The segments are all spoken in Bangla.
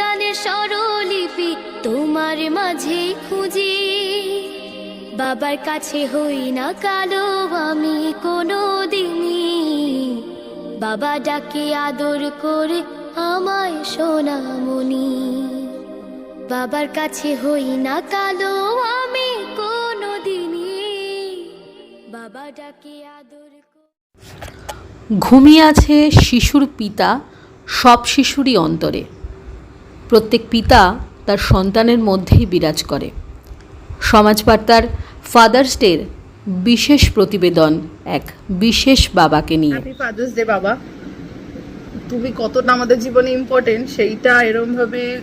গানের স্বরলিপি তোমার মাঝে খুঁজি। বাবার কাছে হই না কালো, আমি কোনো দিনই বাবা ডাকে আদর করে আমায় সোনামণি। বাবার কাছে হই না কালো, আমি কোনো দিনই বাবা ডাকে আদর ঘুমিয়ে আছে শিশুর পিতা, সব শিশুরই অন্তরে। প্রত্যেক পিতা তার সন্তানের মধ্যেই বিরাজ করে। সমাজ বার্তার ফাদার্স ডের বিশেষ প্রতিবেদন এক বিশেষ বাবাকে নিয়ে। ফাদার্স ডে বাবা। তুমি কতটা আমাদের জীবনে ইম্পর্টেন্ট সেইটা এরম ভাবে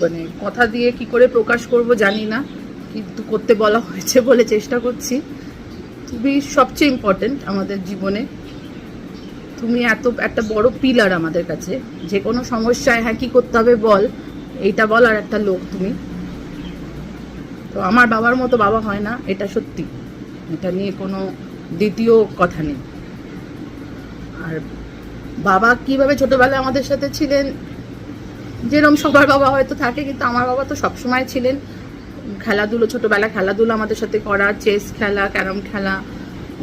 মানে কথা দিয়ে কি করে প্রকাশ করব জানি না, কিন্তু করতে বলা হয়েছে বলে চেষ্টা করছি। তুমি সবচেয়ে ইম্পর্টেন্ট আমাদের জীবনে। তুমি এত, একটা বড় পিলার আমাদের কাছে। যে কোনো সমস্যায় হ্যাঁ কি করতে হবে বল। এইটা বলার একটা লোক তুমি। তো আমার বাবার মতো বাবা হয় না, এটা সত্যি। এটা নিয়ে কোনো দ্বিতীয় কথা নেই। আর বাবা কীভাবে ছোটবেলায় আমাদের সাথে ছিলেন? যেরকম সবার বাবা হয়তো থাকে, কিন্তু আমার বাবা তো সবসময় ছিলেন। খেলাধুলো ছোটবেলা খেলাধুলো আমাদের সাথে করা, চেস খেলা, ক্যারম খেলা,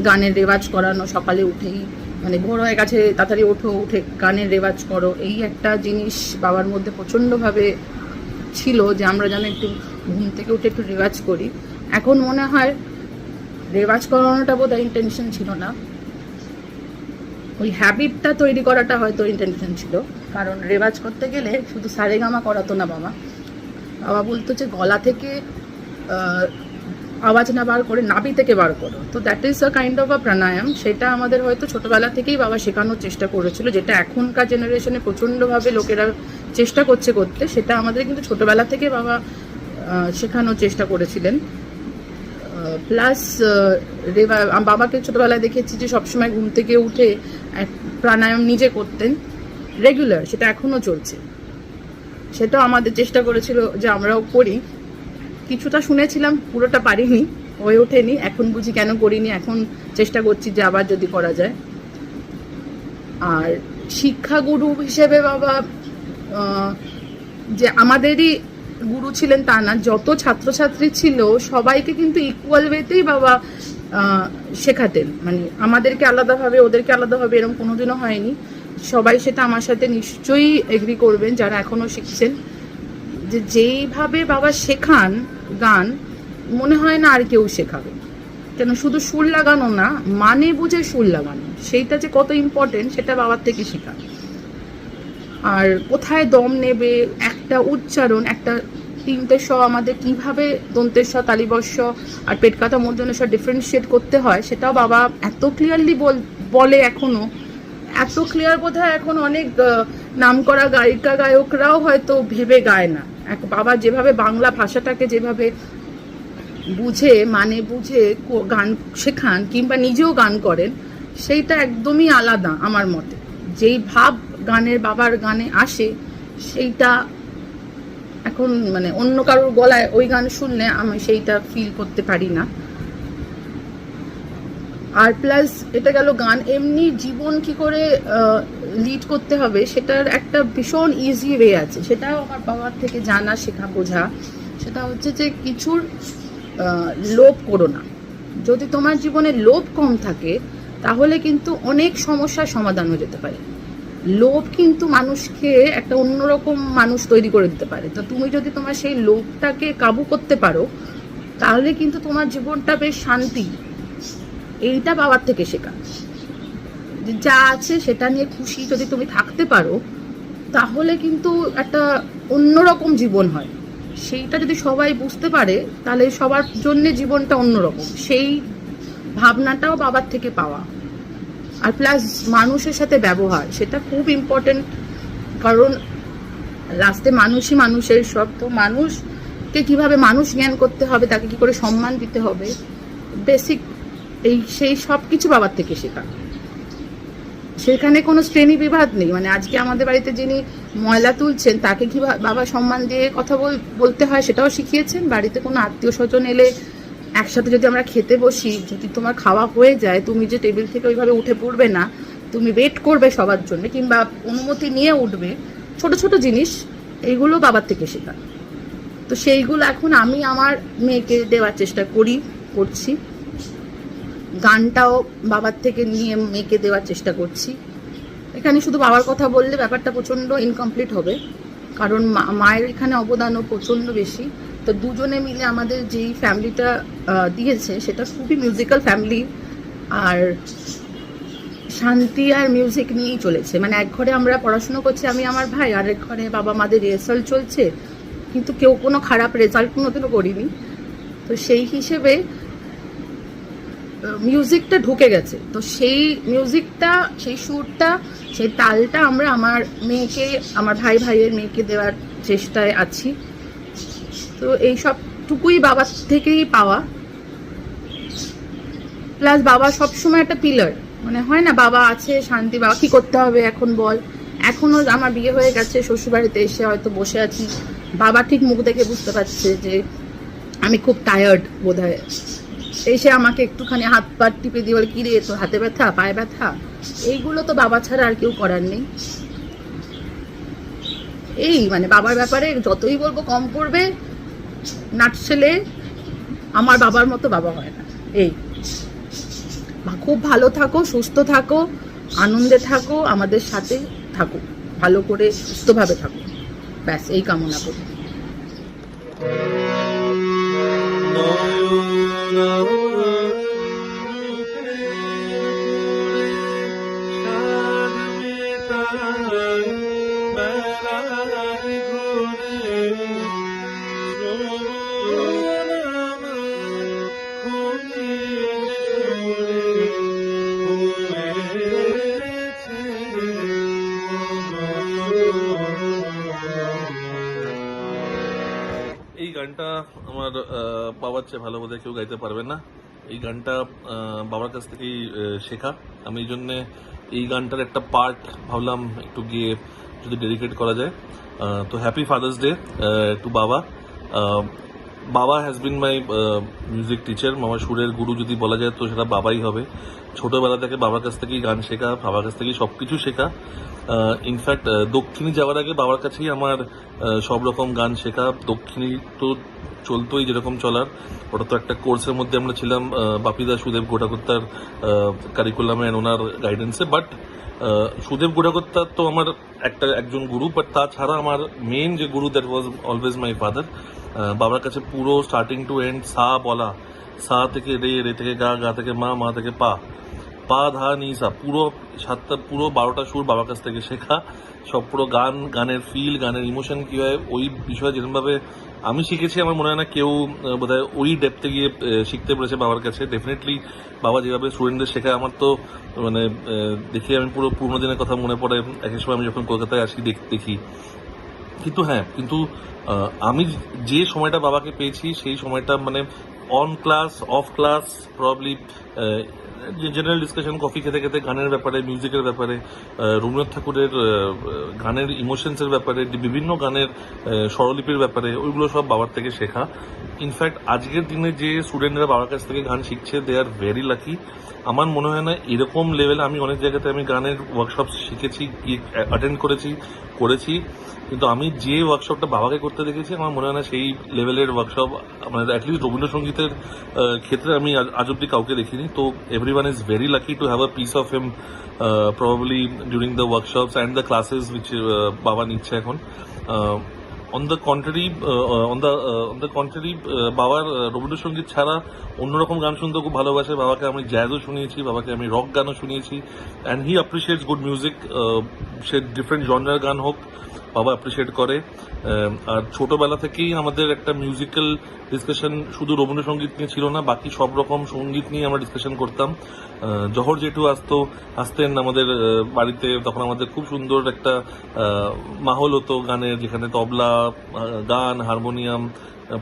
গানের রেওয়াজ করানো, সকালে উঠেই মানে ভোর হয়ে গেছে তাড়াতাড়ি ওঠো, উঠে গানের রেওয়াজ করো। এই একটা জিনিস বাবার মধ্যে প্রচণ্ডভাবে ছিল যে আমরা যেন একটু ঘুম থেকে উঠে একটু রেওয়াজ করি। এখন মনে হয় রেওয়াজ করানোটা বোধ হয় ইন্টেনশন ছিল না। ওই হ্যাবিটটা তৈরি করাটা হয়তো ইন্টেনশন ছিল। কারণ রেওয়াজ করতে গেলে শুধু সারেগামা করাতো না বাবা। বাবা বলতো যে গলা থেকে আওয়াজ না বার করে নাভি থেকে বার করো। তো that is a kind of a pranayama সেটা আমাদের হয়তো ছোটোবেলা থেকেই বাবা শেখানোর চেষ্টা করেছিল, যেটা এখনকার জেনারেশনে প্রচণ্ডভাবে লোকেরা চেষ্টা করছে করতে। সেটা আমাদের কিন্তু ছোটোবেলা থেকে বাবা শেখানোর চেষ্টা করেছিলেন। প্লাস রেবা বাবাকে ছোটোবেলায় দেখেছি যে সবসময় ঘুম থেকে উঠে প্রাণায়াম নিজে করতেন। রেগুলার সেটা এখনও চলছে। সেটা আমাদের চেষ্টা করেছিল যে আমরাও করি। কিছুটা শুনেছিলাম, পুরোটা পারিনি, হয়ে ওঠেনি, এখন বুঝি কেন করিনি, এখন চেষ্টা করছি যে আবার যদি করা যায়। আর শিক্ষাগুরু হিসেবে বাবা যে আমাদেরই গুরু ছিলেন তা না, যত ছাত্রছাত্রী ছিল, সবাইকে কিন্তু ইকুয়াল ওয়েতেই বাবা শেখাতেন। মানে আমাদেরকে আলাদাভাবে, ওদেরকে আলাদাভাবে এরকম কোনোদিনও হয়নি। সবাই সেটা আমার সাথে নিশ্চয়ই এগ্রি করবেন, যারা এখনও শিখছেন। যে যেইভাবে বাবা শেখান গান, মনে হয় না আর কেউ শেখাবে। কেন শুধু সুর লাগানো না মানে বুঝে সুর লাগানো। সেইটা যে কত ইম্পর্টেন্ট সেটা বাবার থেকে শেখা। আর কোথায় দম নেবে, একটা উচ্চারণ, একটা তিনটে স আমাদের কীভাবে দন্তের স তালিবস্য আর পেট কাটা মধ্যনের স ডিফারেন্সিয়েট করতে হয়, সেটাও বাবা এত ক্লিয়ারলি বলে এখনও। এত ক্লিয়ার বোধ এখন অনেক নাম করা গায়িকা, গায়করাও হয়তো ভেবে গায় না। এক বাবা যেভাবে বাংলা ভাষাটাকে যেভাবে বুঝে মানে বুঝে গান শেখান কিংবা নিজেও গান করেন, সেইটা একদমই আলাদা আমার মতে। যেই ভাব গানের বাবার গানে আসে, সেইটা এখন মানে অন্য কারোর গলায় ওই গান শুনলে আমি সেইটা ফিল করতে পারি না। আর প্লাস এটা গেল গান। এমনি জীবন কি করে লিড করতে হবে সেটার একটা ভীষণ ইজি ওয়ে আছে। সেটাও আমার বাবার থেকে জানা, শেখা, বোঝা। সেটা হচ্ছে যে কিছুর লোভ করো না। যদি তোমার জীবনে লোভ কম থাকে, তাহলে কিন্তু অনেক সমস্যার সমাধান হয়ে যেতে পারে। লোভ কিন্তু মানুষকে একটা অন্যরকম মানুষ তৈরি করে দিতে পারে। তো তুমি যদি তোমার সেই লোভটাকে কাবু করতে পারো, তাহলে কিন্তু তোমার জীবনটা বেশ শান্তি। এইটা বাবার থেকে শেখা। যা আছে সেটা নিয়ে খুশি যদি তুমি থাকতে পারো, তাহলে কিন্তু একটা অন্যরকম জীবন হয়। সেইটা যদি সবাই বুঝতে পারে, তাহলে সবার জন্য জীবনটা অন্যরকম। সেই ভাবনাটাও বাবার থেকে পাওয়া। আর প্লাস মানুষের সাথে ব্যবহার, সেটা খুব ইম্পর্টেন্ট কারণ লাস্টে মানুষই মানুষের সব। তো মানুষকে কীভাবে মানুষ জ্ঞান করতে হবে, তাকে কি করে সম্মান দিতে হবে? বেসিক এই সেই সব কিছু বাবার থেকে শেখা। সেখানে কোনো শ্রেণি বিভাগ নেই। মানে আজকে আমাদের বাড়িতে যিনি ময়লা তুলছেন, তাকে কি বাবা সম্মান দিয়ে কথা বলতে হয় সেটাও শিখিয়েছেন? বাড়িতে কোনো আত্মীয় স্বজন এলে একসাথে যদি আমরা খেতে বসি, যদি তোমার খাওয়া হয়ে যায়, তুমি যে টেবিল থেকে ওইভাবে উঠে পড়বে না, তুমি ওয়েট করবে সবার জন্য কিংবা অনুমতি নিয়ে উঠবে, ছোট ছোট জিনিস এইগুলো বাবার থেকে শেখা। তো সেইগুলো এখন আমি আমার মেয়েকে দেওয়ার চেষ্টা করি, করছি। গানটাও বাবার থেকে নিয়ে মেয়েকে দেওয়ার চেষ্টা করছি। এখানে শুধু বাবার কথা বললে ব্যাপারটা প্রচণ্ড ইনকমপ্লিট হবে। কারণ মায়ের এখানে অবদানও প্রচণ্ড বেশি। তো দুজনে মিলে আমাদের যেই ফ্যামিলিটা দিয়েছে, সেটা খুবই মিউজিক্যাল ফ্যামিলি আর শান্তি আর মিউজিক নিয়েই চলেছে। মানে এক ঘরে আমরা পড়াশুনো করছি, আমি আমার ভাই, আর এক ঘরে বাবা মাদের রিহার্সাল চলছে। কিন্তু কেউ কোনো খারাপ রেজাল্ট কোনোদিনও করিনি। তো সেই হিসেবে মিউজিকটা ঢুকে গেছে। তো সেই মিউজিকটা সেই সুরটা, সেই তালটা আমরা আমার মেয়েকে, আমার ভাই ভাইয়ের মেয়েকে দেওয়ার চেষ্টায় আছি। তো এই সবটুকুই বাবার থেকেই পাওয়া। প্লাস বাবা সবসময় একটা পিলার মানে হয় না, বাবা আছে, শান্তি, বাবা কি করতে হবে এখন বল। এখনও আমার বিয়ে হয়ে গেছে, শ্বশুরবাড়িতে এসে হয়তো বসে আছি। বাবা ঠিক মুখ দেখে বুঝতে পারছে যে আমি খুব টায়ার্ড বোধ হয় এসে আমাকে একটুখানি হাত পা টিপে দিয়ে বলে, কিরে, তোর হাতে ব্যথা, পায়ে ব্যথা? এইগুলো তো বাবা ছাড়া আর কেউ করার নেই। এই মানে বাবার ব্যাপারে যতই বলব কম করবে, নাট ছেলে, আমার বাবার মতো বাবা হয় না। এই। খুব ভালো থাকো, সুস্থ থাকো, আনন্দে থাকো, আমাদের সাথে থাকো, ভালো করে সুস্থভাবে থাকো। ব্যাস, এই কামনা করি। oh no এই গানটা আমার বাবার চেয়ে ভালো বোধহয় কেউ গাইতে পারবে না। এই গানটা বাবার কাছ থেকেই শেখা। আমি এই জন্যে এই গানটার একটা পার্ট ভাবলাম একটু গিয়ে যদি ডেডিকেট করা যায়। তো হ্যাপি ফাদার্স ডে টু বাবা। Baba has been my music teacher আমার সুরের গুরু যদি বলা যায় তো সেটা বাবাই হবে। ছোটবেলা থেকে বাবার কাছ থেকেই গান শেখা, বাবার কাছ থেকেই সব কিছু শেখা ইনফ্যাক্ট দক্ষিণী যাওয়ার আগে বাবার কাছেই আমার সব রকম গান শেখা। দক্ষিণী তো চলতোই যেরকম চলার। ওটা তো একটা কোর্সের মধ্যে আমরা ছিলাম বাপিদা সুদেব গোটাকর্তার কারিকুলামে ওনার গাইডেন্সে বাট সুদেব গোটাকর্তার তো আমার একটা, একজন গুরু। বাট তাছাড়া আমার মেন যে গুরু that was always my father বাবার কাছে পুরো স্টার্টিং টু এন্ড সা বলা। সা থেকে রে রে থেকে গা গা থেকে মা মা থেকে পা। পা, ধা, নি, সা। পুরো সাতটা, পুরো বারোটা সুর বাবার কাছ থেকে শেখা। সব পুরো গান, গানের ফিল গানের ইমোশন কি হয়, ওই বিষয়ে যেরকমভাবে আমি শিখেছি, আমার মনে হয় না কেউ বোধহয় ওই ডেপতে গিয়ে শিখতে পেরেছে বাবার কাছে। ডেফিনেটলি বাবা যেভাবে স্টুডেন্টদের শেখায়, আমার তো মানে দেখে আমি পুরো পুরোনো দিনের কথা মনে পড়ে। এক এক সময় আমি যখন কলকাতায় আসি দেখি। কিন্তু হ্যাঁ কিন্তু আমি যে সময়টা বাবাকে পেয়েছি, সেই সময়টা মানে on class off class probably general discussion coffee খেতে খেতে গানের ব্যাপারে মিউজিকের ব্যাপারে রবীন্দ্রনাথ ঠাকুরের গানের ইমোশনসের ব্যাপারে, বিভিন্ন গানের স্বরলিপির ব্যাপারে, ওইগুলো সব বাবার থেকে শেখা। ইনফ্যাক্ট আজকের দিনে যে স্টুডেন্টরা বাবার কাছ থেকে গান শিখছে দে আর ভেরি লাকি আমার মনে হয় না এরকম লেভেলে আমি অনেক জায়গাতে আমি গানের ওয়ার্কশপ শিখেছি অ্যাটেন্ড করেছি করেছি। কিন্তু আমি যে ওয়ার্কশপটা বাবাকে করতে দেখেছি, আমার মনে হয় না সেই লেভেলের ওয়ার্কশপ মানে অ্যাটলিস্ট রবীন্দ্রসঙ্গীতের ক্ষেত্রে আমি আজ অব্দি কাউকে দেখিনি। তো everyone is very lucky to have a piece of him probably during the workshops and the classes which বাবা নিচ্ছে এখন। On the contrary on the on the contrary বাবার রবীন্দ্রসঙ্গীত ছাড়া অন্যরকম গান শুনতে খুব ভালোবাসে। বাবাকে আমি জ্যাজও শুনিয়েছি, বাবাকে আমি রক গানও শুনিয়েছি। And he appreciates good music say different জনরার গান হোক বাবা অ্যাপ্রিসিয়েট করে। আর ছোটবেলা থেকেই আমাদের একটা মিউজিক্যাল ডিসকাশন শুধু রবীন্দ্রসঙ্গীত নিয়ে ছিল না, বাকি সব রকম সংগীত নিয়ে আমরা ডিসকাশন করতাম। জহর জেঠু আসতো, আসতেন আমাদের বাড়িতে, তখন আমাদের খুব সুন্দর একটা মাহল হতো গানের যেখানে তবলা গান, হারমোনিয়াম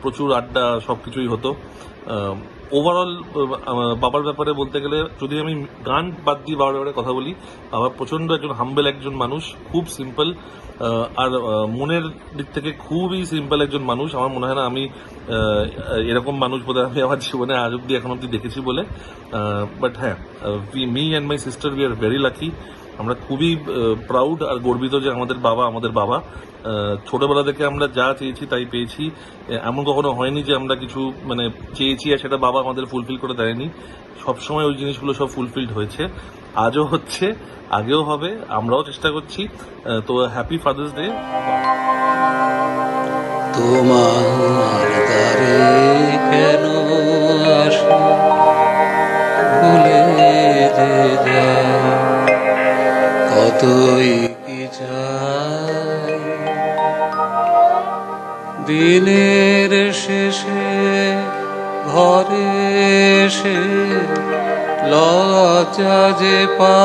প্রচুর আড্ডা সবকিছুই হতো। ওভারঅল বাবার ব্যাপারে বলতে গেলে, যদি আমি গান বাদ দিয়ে বাবার ব্যাপারে কথা বলি, বাবা প্রচণ্ড একজন হাম্বেল একজন মানুষ, খুব সিম্পল আর মনের দিক থেকে খুবই সিম্পল একজন মানুষ। আমার মনে হয় না আমি এরকম মানুষ বোধহয় আমি আমার জীবনে আজ অব্দি এখন অব্দি দেখেছি বলে। বাট হ্যাঁ me and my sister we are very lucky আমরা খুবই প্রাউড আর গর্বিত যে আমাদের বাবা আমাদের বাবা ছোটবেলা থেকে আমরা যা চেয়েছি তাই পেয়েছি। এমন কখনো হয়নি যে আমরা কিছু মানে চেয়েছি আর সেটা বাবা আমাদের ফুলফিল করে দেয়নি। সবসময় ওই জিনিসগুলো সব ফুলফিলড হয়েছে। আজও হচ্ছে, আগেও হবে, আমরাও চেষ্টা করছি। তো হ্যাপি ফাদার্স ডে তোমার কেন যে যায় কতই কি চাই? দিনের শেষে ঘরে এসে লজ্জা যে পা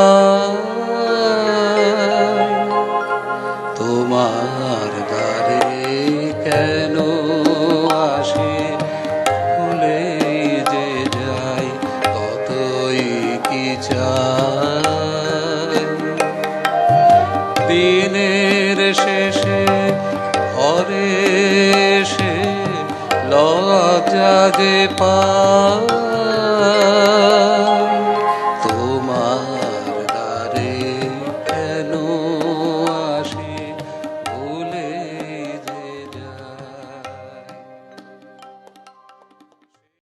তোমার দিনের শেষে ঘরে সে লজ্জা যে পায়।